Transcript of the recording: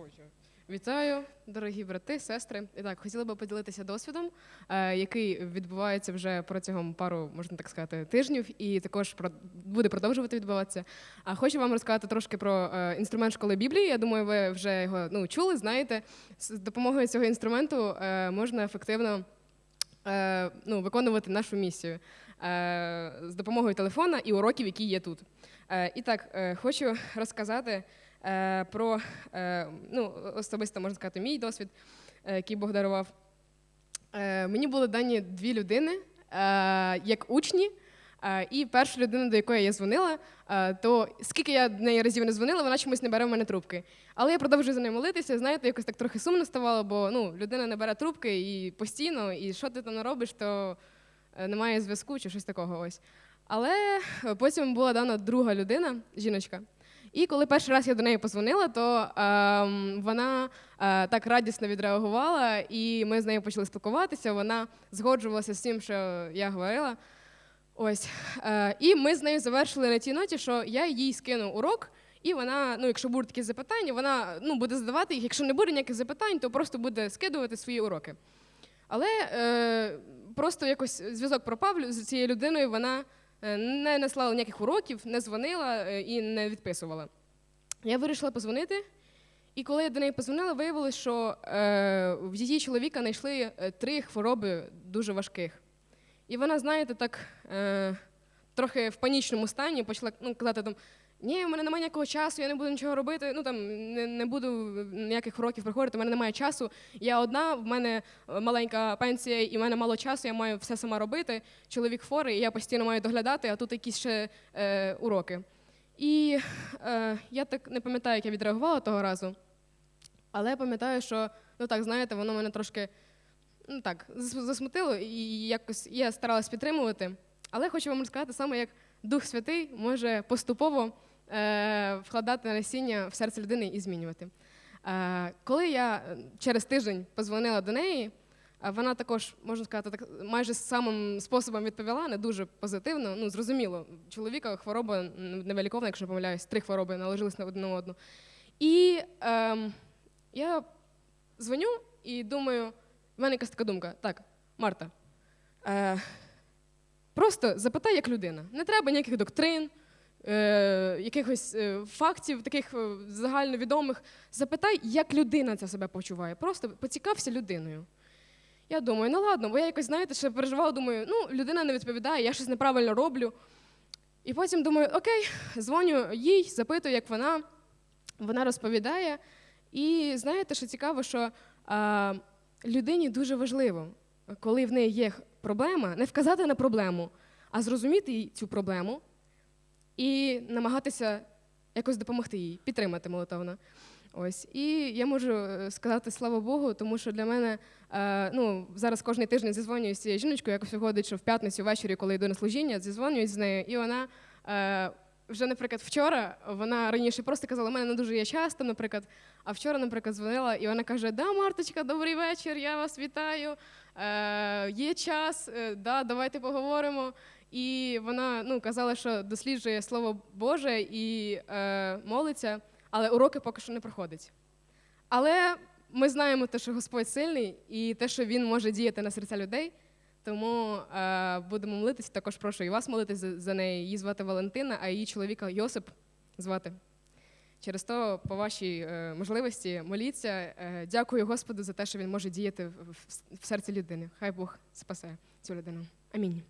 Отже, Вітаю, дорогі брати, сестри. І так, хотіла би поділитися досвідом, е, який відбувається вже протягом пару, можна так сказати, тижнів, і також буде продовжувати відбуватися. А хочу вам розказати трошки про е, інструмент школи Біблії. Я думаю, ви вже його ну, чули, знаєте. З допомогою цього інструменту е, можна ефективно ну, виконувати нашу місію з допомогою телефона і уроків, які є тут. І так, хочу розказати про е, ну, особисто можна сказати, мій досвід, е, який Бог дарував. Е, мені були дані дві людини е, як учні. Е, І перша людина, до якої я дзвонила, е, то скільки я неї разів не дзвонила, вона чомусь не бере в мене трубки. Але я продовжую за нею молитися. Знаєте, якось так трохи сумно ставало, бо ну, людина не бере трубки і постійно, і що ти там робиш, то е, немає зв'язку чи щось такого. Ось. Але е, потім була дана друга людина, жіночка. І коли перший раз я до неї позвонила, то ем, вона е, так радісно відреагувала, і ми з нею почали спілкуватися. Вона згоджувалася з тим, що я говорила. Ось. Е, і ми з нею завершили на тій ноті, що я їй скину урок, і вона, ну, якщо будуть такі запитання, вона ну, буде задавати їх. Якщо не буде ніяких запитань, то просто буде скидувати свої уроки. Але е, просто якось зв'язок пропав з цією людиною, вона е, не наслала ніяких уроків, не дзвонила е, і не відписувала. Я вирішила позвонити, і коли я до неї позвонила, виявилося, що е, в її чоловіка знайшли е, три хвороби дуже важких. І вона, знаєте, так е, трохи в панічному стані почала ну, казати там. Ні, в мене немає ніякого часу, я не буду нічого робити. Ну там не, не буду ніяких уроків приходити, в мене немає часу. Я одна, в мене е, маленька пенсія, і в мене мало часу, я маю все сама робити. Чоловік хворий, і я постійно маю доглядати, а тут якісь ще е, уроки. І е, я так не пам'ятаю, як я відреагувала того разу, але пам'ятаю, що ну так, знаєте, воно мене трошки ну так, засмутило, і якось я старалась підтримувати. Але хочу вам розказати саме, як Дух Святий може поступово е, вкладати насіння в серце людини і змінювати. Е, коли я е, через тиждень позвонила до неї, вона також, можна сказати, так майже самим способом відповіла, не дуже позитивно. Ну, зрозуміло, чоловіка хвороба невеликовна, якщо не помиляюсь, три хвороби наложились на одну одну. І ем, я дзвоню і думаю, в мене якась така думка: так, Марта, е, просто запитай як людина. Не треба ніяких доктрин, е, якихось е, фактів, таких е, загальновідомих. Запитай, як людина це себе почуває. Просто поцікався людиною. Я думаю, ну ладно, бо я якось, знаєте, ще переживала, думаю, ну, людина не відповідає, я щось неправильно роблю. І потім думаю, окей, дзвоню їй, запитую, як вона. Вона розповідає. І знаєте, що цікаво, що а, людині дуже важливо, коли в неї є проблема, не вказати на проблему, а зрозуміти цю проблему і намагатися якось допомогти їй, підтримати молитовно. Ось і я можу е, сказати слава Богу, тому що для мене е, ну зараз кожен тиждень зізвонююся з цією жіночкою, якось виходить, що в п'ятницю ввечері, коли йду на служіння, зізвонююсь з нею, і вона е, вже, наприклад, вчора вона раніше просто казала, у мене не дуже є час, там, наприклад, а вчора, наприклад, дзвонила, і вона каже: Да, Марточка, добрий вечір, я вас вітаю. Е, є час, е, да, давайте поговоримо. І вона ну, казала, що досліджує Слово Боже і е, молиться, але уроки поки що не проходить. Але ми знаємо те, що Господь сильний, і те, що Він може діяти на серця людей. Тому е, будемо молитися. Також прошу і вас молитись за, за неї. Її звати Валентина, а її чоловіка Йосип звати. Через то, по вашій е, можливості, моліться. Е, дякую Господу за те, що він може діяти в, в, в серці людини. Хай Бог спасе цю людину. Амінь.